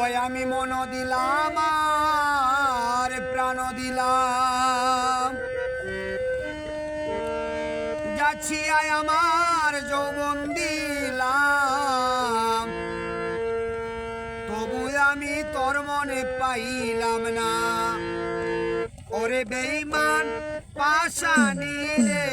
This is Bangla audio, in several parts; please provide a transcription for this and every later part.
ওই আমি মন দিলাম আর প্রাণ দিলাম। যাচ্ছি আয় আমার যৌবন দিলাম। তবু আমি তোর মনে পাইলাম না। ওরে বেইমান পাশানি রে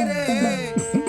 Hey.